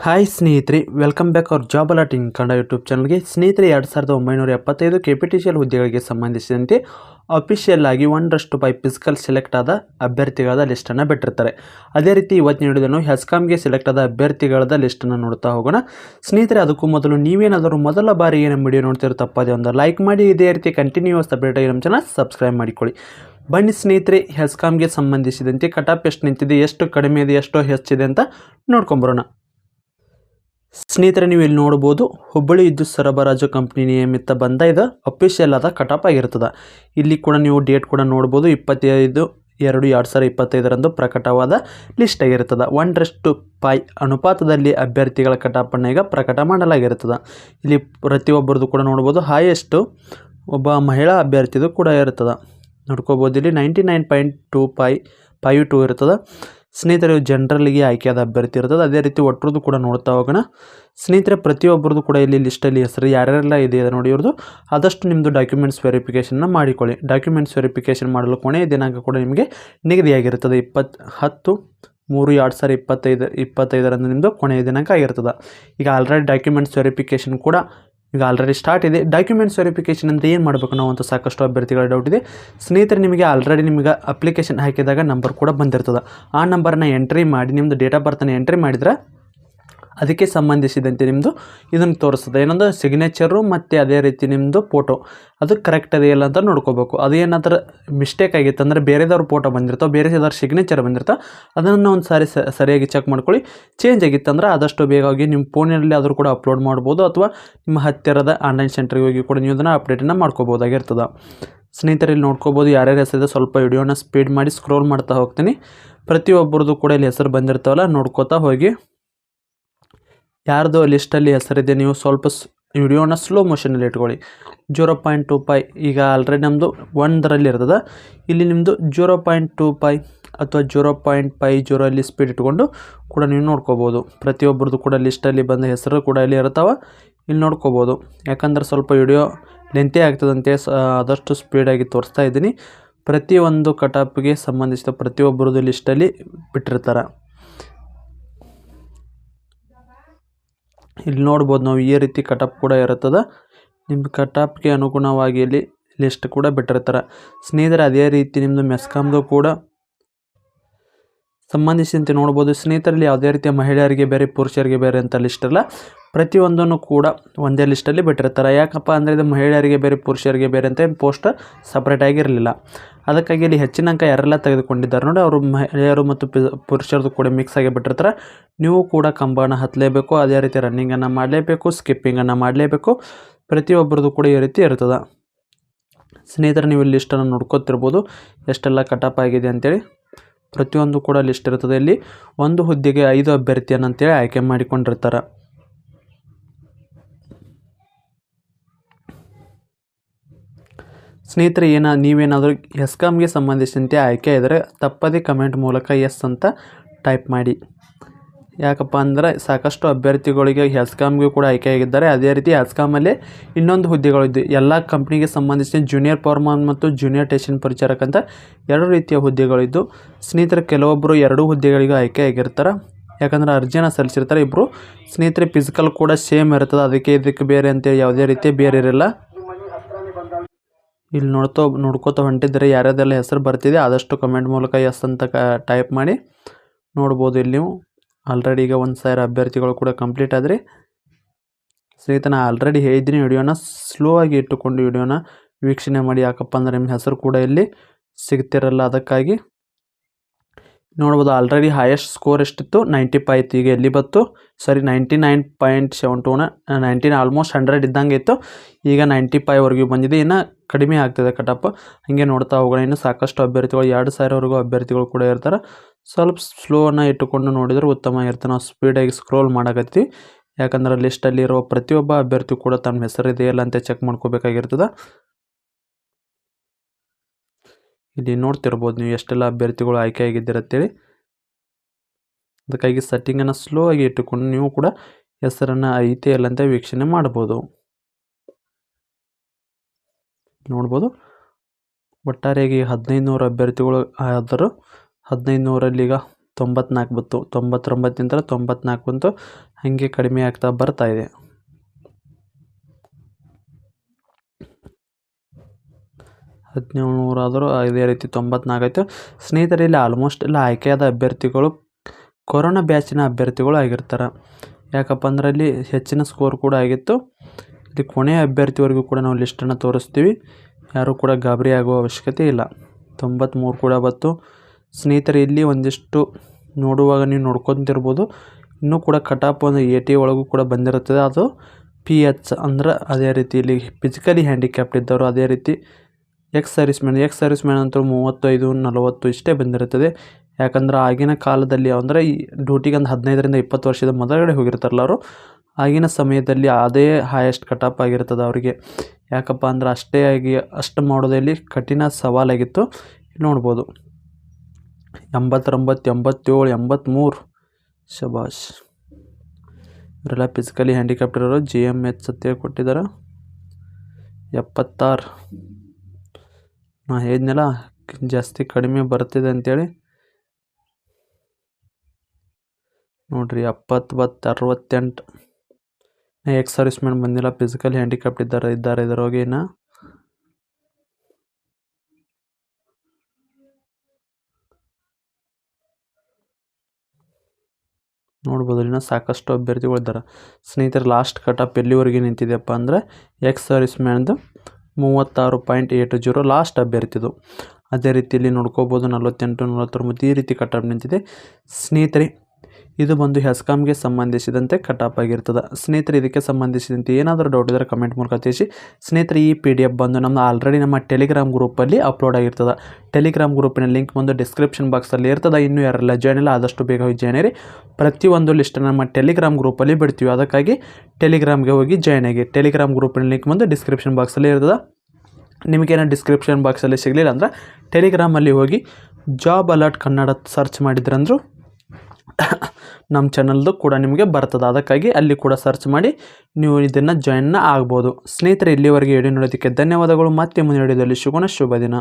Hi ಸ್ನೇಹಿತರೆ. Welcome back ಅವ್ರ job alerting Kannada YouTube ಚಾನಲ್ಗೆ ಸ್ನೇಹಿತರೆ, ಎರಡು ಸಾವಿರದ ಒಂಬೈನೂರ ಎಪ್ಪತ್ತೈದು K P T C L ಹುದ್ದೆಗಳಿಗೆ ಸಂಬಂಧಿಸಿದಂತೆ ಅಫಿಷಿಯಲ್ ಆಗಿ ಒಂದರಷ್ಟು ಬೈ ಫಿಸಿಕಲ್ ಸೆಲೆಕ್ಟ್ ಆದ ಅಭ್ಯರ್ಥಿಗಳಾದ ಲಿಸ್ಟನ್ನು ಬಿಟ್ಟಿರ್ತಾರೆ. ಅದೇ ರೀತಿ ಇವತ್ತು ನೀಡಿದನು ಹೆಸ್ಕಾಮ್ಗೆ ಸೆಲೆಕ್ಟ್ ಆದ ಅಭ್ಯರ್ಥಿಗಳದ ಲಿಸ್ಟನ್ನು ನೋಡ್ತಾ ಹೋಗೋಣ. ಸ್ನೇಹಿತರೆ, ಅದಕ್ಕೂ ಮೊದಲು ನೀವೇನಾದರೂ ಮೊದಲ ಬಾರಿ ಏನು ವಿಡಿಯೋ ನೋಡ್ತಿರೋ ತಪ್ಪದೆ ಒಂದು ಲೈಕ್ ಮಾಡಿ, ಇದೇ ರೀತಿ ಕಂಟಿನ್ಯೂಸ್ ಅಪ್ಡೇಟ್ ಆಗಿ ನಮ್ಮ ಚಾನಲ್ ಸಬ್ಸ್ಕ್ರೈಬ್ ಮಾಡಿಕೊಳ್ಳಿ. ಬನ್ನಿ ಸ್ನೇಹಿತರೆ ಹೆಸ್ಕಾಮ್ಗೆ ಸಂಬಂಧಿಸಿದಂತೆ ಕಟಾಪ್ ಎಷ್ಟು ನಿಂತಿದೆ, ಎಷ್ಟು ಕಡಿಮೆ ಇದೆ, ಎಷ್ಟು ಹೆಚ್ಚಿದೆ ಅಂತ ನೋಡ್ಕೊಂಬರೋಣ ಸ್ನೇಹಿತರೆ, ನೀವು ಇಲ್ಲಿ ನೋಡ್ಬೋದು ಹುಬ್ಬಳ್ಳಿ ವಿದ್ಯುತ್ ಸರಬರಾಜು ಕಂಪ್ನಿ ನಿಯಮಿತ ಬಂದ ಇದು ಅಫಿಷಿಯಲ್ ಆದ ಕಟಾಪ್ ಆಗಿರ್ತದೆ. ಇಲ್ಲಿ ಕೂಡ ನೀವು ಡೇಟ್ ಕೂಡ ನೋಡ್ಬೋದು ಇಪ್ಪತ್ತೈದು ಎರಡು ಎರಡು ಸಾವಿರ ಇಪ್ಪತ್ತೈದರಂದು ಪ್ರಕಟವಾದ ಲಿಸ್ಟ್ ಆಗಿರ್ತದೆ. ಒಂದರಷ್ಟು ಪೈ ಅನುಪಾತದಲ್ಲಿ ಅಭ್ಯರ್ಥಿಗಳ ಕಟಾಪನ್ನು ಈಗ ಪ್ರಕಟ ಮಾಡಲಾಗಿರ್ತದೆ. ಇಲ್ಲಿ ಪ್ರತಿಯೊಬ್ಬರದ್ದು ಕೂಡ ನೋಡ್ಬೋದು ಹೈಯೆಸ್ಟು ಒಬ್ಬ ಮಹಿಳಾ ಅಭ್ಯರ್ಥಿದು ಕೂಡ ಇರ್ತದೆ. ನೋಡ್ಕೋಬೋದು ಇಲ್ಲಿ ninety nine point two five five two ಇರ್ತದೆ. ಸ್ನೇಹಿತರೆ ಜನರಲ್ಲಿಗೆ ಆಯ್ಕೆಯಾದ ಅಭ್ಯರ್ಥಿ ಇರ್ತದೆ. ಅದೇ ರೀತಿ ಒಟ್ಟರದ್ದು ಕೂಡ ನೋಡ್ತಾ ಹೋಗೋಣ. ಸ್ನೇಹಿತರೆ, ಪ್ರತಿಯೊಬ್ಬರದ್ದು ಕೂಡ ಇಲ್ಲಿ ಲಿಸ್ಟಲ್ಲಿ ಹೆಸರು ಯಾರ್ಯಾರೆಲ್ಲ ಇದೆ ನೋಡಿ ಇವ್ರದ್ದು. ಆದಷ್ಟು ನಿಮ್ಮದು ಡಾಕ್ಯುಮೆಂಟ್ಸ್ ವೆರಿಫಿಕೇಷನ್ನ ಮಾಡಿಕೊಳ್ಳಿ. ಡಾಕ್ಯುಮೆಂಟ್ಸ್ ವೆರಿಫಿಕೇಷನ್ ಮಾಡಲು ಕೊನೆಯ ದಿನಾಂಕ ಕೂಡ ನಿಮಗೆ ನಿಗದಿಯಾಗಿರ್ತದೆ ಇಪ್ಪತ್ತು ಹತ್ತು ಮೂರು ಎರಡು ಸಾವಿರ ಇಪ್ಪತ್ತೈದು, ಇಪ್ಪತ್ತೈದರಂದು ನಿಮ್ಮದು ಕೊನೆಯ ದಿನಾಂಕ ಆಗಿರ್ತದೆ. ಈಗ ಆಲ್ರೆಡಿ ಡಾಕ್ಯುಮೆಂಟ್ಸ್ ವೆರಿಫಿಕೇಷನ್ ಕೂಡ ಈಗ ಆಲ್ರೆಡಿ ಸ್ಟಾರ್ಟ್ ಇದೆ. ಡಾಕ್ಯುಮೆಂಟ್ಸ್ ವೆರಿಫಿಕೇಶನ್ ಅಂತ ಏನು ಮಾಡಬೇಕು ನಾವು ಅಂತ ಸಾಕಷ್ಟು ಅಭ್ಯರ್ಥಿಗಳ ಡೌಟ್ ಇದೆ. ಸ್ನೇಹಿತರೆ, ನಿಮಗೆ ಆಲ್ರೆಡಿ ನಿಮಗೆ ಅಪ್ಲಿಕೇಶನ್ ಹಾಕಿದಾಗ ನಂಬರ್ ಕೂಡ ಬಂದಿರ್ತದೆ. ಆ ನಂಬರ್ನ ಎಂಟ್ರಿ ಮಾಡಿ ನಿಮ್ಮದು ಡೇಟ್ ಆಫ್ ಬರ್ತನ ಎಂಟ್ರಿ ಮಾಡಿದ್ರೆ ಅದಕ್ಕೆ ಸಂಬಂಧಿಸಿದಂತೆ ನಿಮ್ಮದು ಇದನ್ನು ತೋರಿಸ್ತದೆ. ಏನಂದ್ರೆ ಸಿಗ್ನೇಚರು ಮತ್ತು ಅದೇ ರೀತಿ ನಿಮ್ಮದು ಫೋಟೋ ಅದು ಕರೆಕ್ಟ್ ಅದೆಯಲ್ಲ ಅಂತ ನೋಡ್ಕೋಬೇಕು. ಅದು ಏನಾದರೂ ಮಿಸ್ಟೇಕ್ ಆಗಿತ್ತು ಅಂದರೆ ಬೇರೆದವ್ರ ಫೋಟೋ ಬಂದಿರ್ತಾವೆ ಬೇರೆದವ್ರ ಸಿಗ್ನೇಚರ್ ಬಂದಿರ್ತಾವೆ ಅದನ್ನು ಒಂದು ಸಾರಿ ಸರಿಯಾಗಿ ಚೆಕ್ ಮಾಡ್ಕೊಳ್ಳಿ. ಚೇಂಜ್ ಆಗಿತ್ತು ಅಂದರೆ ಆದಷ್ಟು ಬೇಗ ಹೋಗಿ ನಿಮ್ಮ ಫೋನಲ್ಲಿ ಆದರೂ ಕೂಡ ಅಪ್ಲೋಡ್ ಮಾಡ್ಬೋದು, ಅಥವಾ ನಿಮ್ಮ ಹತ್ತಿರದ ಆನ್ಲೈನ್ ಸೆಂಟ್ರಿಗೆ ಹೋಗಿ ಕೂಡ ನೀವು ಅದನ್ನು ಅಪ್ಡೇಟನ್ನು ಮಾಡ್ಕೋಬೋದಾಗಿರ್ತದೆ. ಸ್ನೇಹಿತರಲ್ಲಿ ನೋಡ್ಕೋಬೋದು, ಯಾರ್ಯಾರ ಹೆಸರಿದೆ ಸ್ವಲ್ಪ ವಿಡಿಯೋನ ಸ್ಪೀಡ್ ಮಾಡಿ ಸ್ಕ್ರೋಲ್ ಮಾಡ್ತಾ ಹೋಗ್ತೀನಿ. ಪ್ರತಿಯೊಬ್ಬರದ್ದು ಕೂಡ ಇಲ್ಲಿ ಹೆಸರು ಬಂದಿರ್ತಾವಲ್ಲ, ನೋಡ್ಕೋತಾ ಹೋಗಿ. ಯಾರ್ದು ಲಿಸ್ಟಲ್ಲಿ ಹೆಸರಿದೆ, ನೀವು ಸ್ವಲ್ಪ ವಿಡಿಯೋನ ಸ್ಲೋ ಮೋಷನಲ್ಲಿ ಇಟ್ಕೊಳ್ಳಿ. ಜೀರೋ ಪಾಯಿಂಟ್ ಟು ಪೈ, ಈಗ ಆಲ್ರೆಡಿ ನಮ್ಮದು ಒಂದರಲ್ಲಿ ಇರ್ತದೆ. ಇಲ್ಲಿ ನಿಮ್ಮದು ಜೀರೋ ಪಾಯಿಂಟ್ ಟು ಪೈ ಅಥವಾ ಜೀರೋ ಪಾಯಿಂಟ್ ಫೈ ಜೀರೋ ಅಲ್ಲಿ ಸ್ಪೀಡ್ ಇಟ್ಕೊಂಡು ಕೂಡ ನೀವು ನೋಡ್ಕೋಬೋದು. ಪ್ರತಿಯೊಬ್ಬರದ್ದು ಕೂಡ ಲಿಸ್ಟಲ್ಲಿ ಬಂದ ಹೆಸರು ಕೂಡ ಇಲ್ಲಿ ಇರ್ತಾವೆ. ಇಲ್ಲಿ ನೋಡ್ಕೋಬೋದು. ಯಾಕಂದ್ರೆ ಸ್ವಲ್ಪ ವಿಡಿಯೋ ಲೆಂತೆ ಆಗ್ತದಂತೆ ಆದಷ್ಟು ಸ್ಪೀಡಾಗಿ ತೋರಿಸ್ತಾ ಇದ್ದೀನಿ. ಪ್ರತಿಯೊಂದು ಕಟಾಪ್ಗೆ ಸಂಬಂಧಿಸಿದ ಪ್ರತಿಯೊಬ್ಬರದ್ದು ಲಿಸ್ಟಲ್ಲಿ ಬಿಟ್ಟಿರ್ತಾರೆ. ಇಲ್ಲಿ ನೋಡ್ಬೋದು ನಾವು ಈ ರೀತಿ ಕಟಪ್ ಕೂಡ ಇರುತ್ತದೆ. ನಿಮ್ಮ ಕಟಪ್ಗೆ ಅನುಗುಣವಾಗಿ ಇಲ್ಲಿ ಲಿಸ್ಟ್ ಕೂಡ ಬಿಟ್ಟಿರ್ತಾರೆ. ಸ್ನೇಹಿತರೆ, ಅದೇ ರೀತಿ ನಿಮ್ಮದು ಮೆಸ್ಕಾಮ್ದು ಕೂಡ ಸಂಬಂಧಿಸಿದಂತೆ ನೋಡ್ಬೋದು. ಸ್ನೇಹಿತರಲ್ಲಿ ಯಾವುದೇ ರೀತಿಯ ಮಹಿಳೆಯರಿಗೆ ಬೇರೆ, ಪುರುಷರಿಗೆ ಬೇರೆ ಅಂತ ಲಿಸ್ಟ್ ಇಲ್ಲ ಪ್ರತಿಯೊಂದನ್ನು ಕೂಡ ಒಂದೇ ಲಿಸ್ಟಲ್ಲಿ ಬಿಟ್ಟಿರ್ತಾರೆ. ಯಾಕಪ್ಪ ಅಂದರೆ ಇದು ಮಹಿಳೆಯರಿಗೆ ಬೇರೆ, ಪುರುಷರಿಗೆ ಬೇರೆ ಅಂತ ಪೋಸ್ಟ್ ಸಪ್ರೇಟ್ ಆಗಿರಲಿಲ್ಲ ಅದಕ್ಕಾಗಿ ಇಲ್ಲಿ ಹೆಚ್ಚಿನ ಅಂಕ ಯಾರೆಲ್ಲ ತೆಗೆದುಕೊಂಡಿದ್ದಾರೆ ನೋಡಿ, ಅವರು ಮಹಿಳೆಯರು ಮತ್ತು ಪುರುಷರದು ಕೂಡ ಮಿಕ್ಸ್ ಆಗಿ ಬಿಟ್ಟಿರ್ತಾರೆ. ನೀವು ಕೂಡ ಕಂಬನ ಹತ್ತಲೇಬೇಕು ಅದೇ ರೀತಿ ರನ್ನಿಂಗನ್ನು ಮಾಡಲೇಬೇಕು ಸ್ಕಿಪ್ಪಿಂಗನ್ನು ಮಾಡಲೇಬೇಕು. ಪ್ರತಿಯೊಬ್ಬರದ್ದು ಕೂಡ ಈ ರೀತಿ ಇರ್ತದೆ. ಸ್ನೇಹಿತರೆ, ನೀವು ಇಲ್ಲಿ ಲಿಸ್ಟನ್ನು ನೋಡ್ಕೊತಿರ್ಬೋದು. ಎಷ್ಟೆಲ್ಲ ಕಟಪ್ ಆಗಿದೆ ಅಂತೇಳಿ. ಪ್ರತಿಯೊಂದು ಕೂಡ ಲಿಸ್ಟ್ ಇರ್ತದೆ. ಇಲ್ಲಿ ಒಂದು ಹುದ್ದೆಗೆ ಐದು ಅಭ್ಯರ್ಥಿಯನ್ನು ಅಂತೇಳಿ ಆಯ್ಕೆ ಮಾಡಿಕೊಂಡಿರ್ತಾರೆ. ಸ್ನೇಹಿತರೆ, ಏನ ನೀವೇನಾದರೂ ಎಸ್ಕಾಮ್ಗೆ ಸಂಬಂಧಿಸಿದಂತೆ ಆಯ್ಕೆ ಇದ್ದರೆ ತಪ್ಪದೇ ಕಮೆಂಟ್ ಮೂಲಕ ಎಸ್ ಅಂತ ಟೈಪ್ ಮಾಡಿ. ಯಾಕಪ್ಪ ಅಂದರೆ ಸಾಕಷ್ಟು ಅಭ್ಯರ್ಥಿಗಳಿಗೆ ಹೆಸ್ಕಾಮ್ಗೂ ಕೂಡ ಆಯ್ಕೆ ಆಗಿದ್ದಾರೆ. ಅದೇ ರೀತಿ ಹೆಸ್ಕಾಮಲ್ಲಿ ಇನ್ನೊಂದು ಹುದ್ದೆಗಳಿದ್ದು ಎಲ್ಲ ಕಂಪ್ನಿಗೆ ಸಂಬಂಧಿಸಿದ ಜೂನಿಯರ್ ಫಾರ್ಮನ್ ಮತ್ತು ಜೂನಿಯರ್ ಟೇಷನ್ ಪರಿಚಾರಕ ಅಂತ ಎರಡು ರೀತಿಯ ಹುದ್ದೆಗಳಿದ್ದು ಸ್ನೇಹಿತರೆ ಕೆಲವೊಬ್ಬರು ಎರಡೂ ಹುದ್ದೆಗಳಿಗೂ ಆಯ್ಕೆ ಆಗಿರ್ತಾರೆ. ಯಾಕಂದ್ರೆ ಅರ್ಜಿನ ಸಲ್ಲಿಸಿರ್ತಾರೆ. ಇಬ್ಬರು ಸ್ನೇಹಿತರೆ ಫಿಸಿಕಲ್ ಕೂಡ ಸೇಮ್ ಇರ್ತದೆ. ಅದಕ್ಕೆ ಇದಕ್ಕೆ ಬೇರೆ ಅಂತೇಳಿ ಯಾವುದೇ ರೀತಿ ಬೇರೆ ಇರಲ್ಲ. ಇಲ್ಲಿ ನೋಡ್ತಾ ನೋಡ್ಕೋತಾ ಹೊಂಟಿದ್ರೆ ಯಾರ್ಯಾದೆಲ್ಲ ಹೆಸರು ಬರ್ತಿದೆ ಆದಷ್ಟು ಕಮೆಂಟ್ ಮೂಲಕ ಎಸ್ ಅಂತ ಕ ಟೈಪ್ ಮಾಡಿ. ನೋಡ್ಬೋದು ಇಲ್ಲಿ ನೀವು. ಆಲ್ರೆಡಿ ಈಗ ಒಂದು ಸಾವಿರ ಅಭ್ಯರ್ಥಿಗಳು ಕೂಡ ಕಂಪ್ಲೀಟ್ ಆದರೆ. ಸ್ನೇಹಿತ ನಾನು ಆಲ್ರೆಡಿ ಹೇಳಿದ್ದೀನಿ ವಿಡಿಯೋನ. ಸ್ಲೋ ಆಗಿ ಇಟ್ಟುಕೊಂಡು ವಿಡಿಯೋನ ವೀಕ್ಷಣೆ ಮಾಡಿ. ಯಾಕಪ್ಪ ಅಂದರೆ ನಿಮ್ಮ ಹೆಸರು ಕೂಡ ಇಲ್ಲಿ ಸಿಗ್ತಿರಲ್ಲ ಅದಕ್ಕಾಗಿ. ನೋಡ್ಬೋದು ಆಲ್ರೆಡಿ ಹೈಯೆಸ್ಟ್ ಸ್ಕೋರ್ ಎಷ್ಟಿತ್ತು? ನೈಂಟಿ ಫೈ ಇತ್ತು ಈಗ ಎಲ್ಲಿ ಬತ್ತು ಸರಿ ನೈಂಟಿ ನೈನ್ ಪಾಯಿಂಟ್ ಸೆವೆನ್ ಟೂನ ನೈಂಟೀನ್ ಆಲ್ಮೋಸ್ಟ್ ಹಂಡ್ರೆಡ್ ಇದ್ದಂಗೆ ಇತ್ತು. ಈಗ ನೈಂಟಿ ಫೈವ್ವರೆಗೂ ಬಂದಿದೆ. ಇನ್ನು ಕಡಿಮೆ ಆಗ್ತದೆ ಕಟಪ್. ಹಾಗೆ ನೋಡ್ತಾ ಹೋಗೋಣ. ಇನ್ನು ಸಾಕಷ್ಟು ಅಭ್ಯರ್ಥಿಗಳು, ಎರಡು ಸಾವಿರವರೆಗೂ ಅಭ್ಯರ್ಥಿಗಳು ಕೂಡ ಇರ್ತಾರೆ. ಸ್ವಲ್ಪ ಅನ್ನು ಇಟ್ಟುಕೊಂಡು ನೋಡಿದ್ರೆ ಉತ್ತಮ ಇರುತ್ತೆ. ನಾವು ಸ್ಪೀಡಾಗಿ ಸ್ಕ್ರೋಲ್ ಮಾಡಕತ್ತಿ ಯಾಕಂದ್ರೆ ಲಿಸ್ಟಲ್ಲಿರುವ ಪ್ರತಿಯೊಬ್ಬ ಅಭ್ಯರ್ಥಿ ಕೂಡ ತಮ್ಮ ಹೆಸರು ಇದೆಯಲ್ಲ ಅಂತ ಚೆಕ್ ಮಾಡ್ಕೋಬೇಕಾಗಿರ್ತದೆ. ಇಲ್ಲಿ ನೋಡ್ತಿರ್ಬೋದು ನೀವು ಎಷ್ಟೆಲ್ಲ ಅಭ್ಯರ್ಥಿಗಳು ಆಯ್ಕೆ ಆಗಿದ್ದಿರತ್ತೇಳಿ ಅದಕ್ಕಾಗಿ ಸೆಟ್ಟಿಂಗನ್ನು ಸ್ಲೋ ಆಗಿ ಇಟ್ಟುಕೊಂಡು ನೀವು ಕೂಡ ಹೆಸರನ್ನು ಐತೆ ಇಲ್ಲ ಅಂತ ವೀಕ್ಷಣೆ ಮಾಡ್ಬೋದು. ನೋಡ್ಬೋದು. ಒಟ್ಟಾರೆಯಾಗಿ ಹದಿನೈದು ನೂರು ಅಭ್ಯರ್ಥಿಗಳು ಆದರು. ಹದಿನೈದು ನೂರಲ್ಲಿ ಈಗ ತೊಂಬತ್ನಾಲ್ಕು ಬಂತು. ತೊಂಬತ್ತೊಂಬತ್ತಿಂದ ತೊಂಬತ್ನಾಲ್ಕು ಬಂತು. ಹಾಗೆ ಕಡಿಮೆ ಆಗ್ತಾ ಬರ್ತಾ ಇದೆ. ಹದಿನೇಳು ನೂರಾದರೂ ಇದೇ ರೀತಿ ತೊಂಬತ್ನಾಲ್ಕು ಆಯಿತು. ಸ್ನೇಹಿತರೆ ಇಲ್ಲಿ ಆಲ್ಮೋಸ್ಟ್ ಎಲ್ಲ ಆಯ್ಕೆಯಾದ ಅಭ್ಯರ್ಥಿಗಳು, ಕೊರೋನಾ ಬ್ಯಾಚಿನ ಅಭ್ಯರ್ಥಿಗಳು ಆಗಿರ್ತಾರೆ. ಯಾಕಪ್ಪ ಅಂದ್ರೆ ಅಲ್ಲಿ ಹೆಚ್ಚಿನ ಸ್ಕೋರ್ ಕೂಡ ಆಗಿತ್ತು. ಇಲ್ಲಿ ಕೊನೆಯ ಅಭ್ಯರ್ಥಿವರೆಗೂ ಕೂಡ ನಾವು ಲಿಸ್ಟನ್ನು ತೋರಿಸ್ತೀವಿ. ಯಾರೂ ಕೂಡ ಗಾಬರಿ ಆಗುವ ಅವಶ್ಯಕತೆ ಇಲ್ಲ. ತೊಂಬತ್ತ್ಮೂರು ಕೂಡ ಬತ್ತು ಸ್ನೇಹಿತರೆ, ಇಲ್ಲಿ ಒಂದಿಷ್ಟು ನೋಡುವಾಗ ನೀವು ನೋಡ್ಕೊತಿರ್ಬೋದು. ಇನ್ನೂ ಕೂಡ ಕಟಾಪ್ ಒಂದು ಏಟಿ ಒಳಗೂ ಕೂಡ ಬಂದಿರುತ್ತದೆ. ಅದು ಪಿ ಎಚ್ ಅಂದ್ರೆ ಅದೇ ರೀತಿ ಇಲ್ಲಿ ಫಿಸಿಕಲಿ ಹ್ಯಾಂಡಿಕ್ಯಾಪ್ಟ್ ಇದ್ದವರು ಅದೇ ರೀತಿ ex service man ex service man ಅಂತೂ ಮೂವತ್ತೈದು, ನಲವತ್ತು ಇಷ್ಟೇ ಬಂದಿರುತ್ತದೆ. ಯಾಕಂದ್ರೆ ಆಗಿನ ಕಾಲದಲ್ಲಿ ಅಂದರೆ ಈ ಡ್ಯೂಟಿಗೆ ಒಂದು ಹದಿನೈದರಿಂದ ಇಪ್ಪತ್ತು ವರ್ಷದ ಮೊದಲಗಡೆ ಹೋಗಿರ್ತಾರಲ್ಲ ಅವರು. ಆಗಿನ ಸಮಯದಲ್ಲಿ ಅದೇ ಹೈಯೆಸ್ಟ್ ಕಟಾಪ್ ಆಗಿರ್ತದೆ ಅವರಿಗೆ. ಯಾಕಪ್ಪ ಅಂದ್ರೆ ಅಷ್ಟೇ ಆಗಿ ಅಷ್ಟು ಮಾಡೋದಲ್ಲಿ ಕಠಿಣ ಸವಾಲಾಗಿತ್ತು. ನೋಡ್ಬೋದು. ಎಂಬತ್ತೊಂಬತ್ತು, ಎಂಬತ್ತೇಳು ಎಂಬತ್ತ್ಮೂರು ಶಬಾಷ್ ಇವರೆಲ್ಲ ಫಿಸಿಕಲಿ ಹ್ಯಾಂಡಿಕ್ಯಾಪ್ಟ್ ಇರೋರು. ಜಿ ಎಂ ಎಚ್ ಸತ್ಯ ಕೊಟ್ಟಿದ್ದಾರೆ. ಎಪ್ಪತ್ತಾರು. ನಾ ಹೇಳಿದ್ನಲ್ಲ, ಜಾಸ್ತಿ ಕಡಿಮೆ ಬರ್ತಿದೆ ಅಂತೇಳಿ. ನೋಡ್ರಿ ಎಪ್ಪತ್ತೊತ್ತು ಅರವತ್ತೆಂಟು. ಎಕ್ಸ್ ಸರ್ವಿಸ್ ಮ್ಯಾನ್ ಬಂದಿಲ್ಲ ಫಿಸಿಕಲ್ ಹ್ಯಾಂಡಿಕ್ಯಾಪ್ ಇದ್ದಾರೆ ಇದ್ದಾರೆ ಇನ್ನ. ನೋಡ್ಬೋದು ಇನ್ನು ಸಾಕಷ್ಟು ಅಭ್ಯರ್ಥಿಗಳು ಇದ್ದಾರೆ. ಸ್ನೇಹಿತರೆ ಲಾಸ್ಟ್ ಕಟಪ್ ಎಲ್ಲಿವರೆಗೆ ನಿಂತಿದೆಯಪ್ಪ ಅಂದರೆ ಎಕ್ಸ್ ಸರ್ವಿಸ್ ಮ್ಯಾನ್ದು ಮೂವತ್ತಾರು ಪಾಯಿಂಟ್ ಏಟು ಜೀರೋ ಲಾಸ್ಟ್ ಅಭ್ಯರ್ಥಿದು. ಅದೇ ರೀತಿಯಲ್ಲಿ ನೋಡ್ಕೋಬೋದು, ನಲವತ್ತೆಂಟು, ನಲವತ್ತೊಂಬತ್ತು, ಈ ರೀತಿ ಕಟ್ಟಪ್ ನಿಂತಿದೆ. ಸ್ನೇಹಿತರೆ ಇದು ಬಂದು ಹೆಸ್ಕಾಮ್ಗೆ ಸಂಬಂಧಿಸಿದಂತೆ ಕಟಾಪ್ ಆಗಿರ್ತದೆ. ಸ್ನೇಹಿತರೆ, ಇದಕ್ಕೆ ಸಂಬಂಧಿಸಿದಂತೆ ಏನಾದರೂ ಡೌಟ್ ಇದ್ದರೆ ಕಮೆಂಟ್ ಮೂಲಕ ತಿಳಿಸಿ. ಸ್ನೇಹಿತರೆ, ಈ ಪಿ ಡಿ ಎಫ್ ಬಂದು ನಮ್ಮ ಆಲ್ರೆಡಿ ನಮ್ಮ ಟೆಲಿಗ್ರಾಮ್ ಗ್ರೂಪಲ್ಲಿ ಅಪ್ಲೋಡ್ ಆಗಿರ್ತದೆ. ಟೆಲಿಗ್ರಾಮ್ ಗ್ರೂಪಿನ ಲಿಂಕ್ ಬಂದು ಡಿಸ್ಕ್ರಿಪ್ಷನ್ ಬಾಕ್ಸಲ್ಲಿ ಇರ್ತದೆ. ಇನ್ನೂ ಯಾರೆಲ್ಲ ಜಾಯ್ನ್ ಇಲ್ಲ, ಆದಷ್ಟು ಬೇಗ ಹೋಗಿ ಜಾಯ್ನ್ ಆಗಿ ಪ್ರತಿಯೊಂದು ಲಿಸ್ಟನ್ನು ನಮ್ಮ ಟೆಲಿಗ್ರಾಮ್ ಗ್ರೂಪಲ್ಲಿ ಬಿಡ್ತೀವಿ. ಅದಕ್ಕಾಗಿ ಟೆಲಿಗ್ರಾಮ್ಗೆ ಹೋಗಿ ಜಾಯ್ನ್ ಆಗಿ. ಟೆಲಿಗ್ರಾಮ್ ಗ್ರೂಪಿನ ಲಿಂಕ್ ಬಂದು ಡಿಸ್ಕ್ರಿಪ್ಷನ್ ಬಾಕ್ಸಲ್ಲಿ ಇರ್ತದೆ. ನಿಮಗೇನೋ ಡಿಸ್ಕ್ರಿಪ್ಷನ್ ಬಾಕ್ಸಲ್ಲಿ ಸಿಗಲಿಲ್ಲ ಅಂದ್ರೆ ಟೆಲಿಗ್ರಾಮಲ್ಲಿ ಹೋಗಿ ಜಾಬ್ ಅಲರ್ಟ್ ಕನ್ನಡ ಸರ್ಚ್ ಮಾಡಿದ್ರಂದ್ರು ನಮ್ಮ ಚಾನಲ್ದು ಕೂಡ ನಿಮಗೆ ಬರ್ತದೆ. ಅದಕ್ಕಾಗಿ ಅಲ್ಲಿ ಕೂಡ ಸರ್ಚ್ ಮಾಡಿ ನೀವು ಇದನ್ನು ಜಾಯಿನ್ನ ಆಗ್ಬೋದು. ಸ್ನೇಹಿತರೆ, ಇಲ್ಲಿವರೆಗೆ ವಿಡಿಯೋ ನೋಡೋದಕ್ಕೆ ಧನ್ಯವಾದಗಳು. ಮತ್ತೆ ಮುಂದಿನ ವಿಡಿಯೋದಲ್ಲಿ ಶುಭನ ಶುಭ ದಿನ.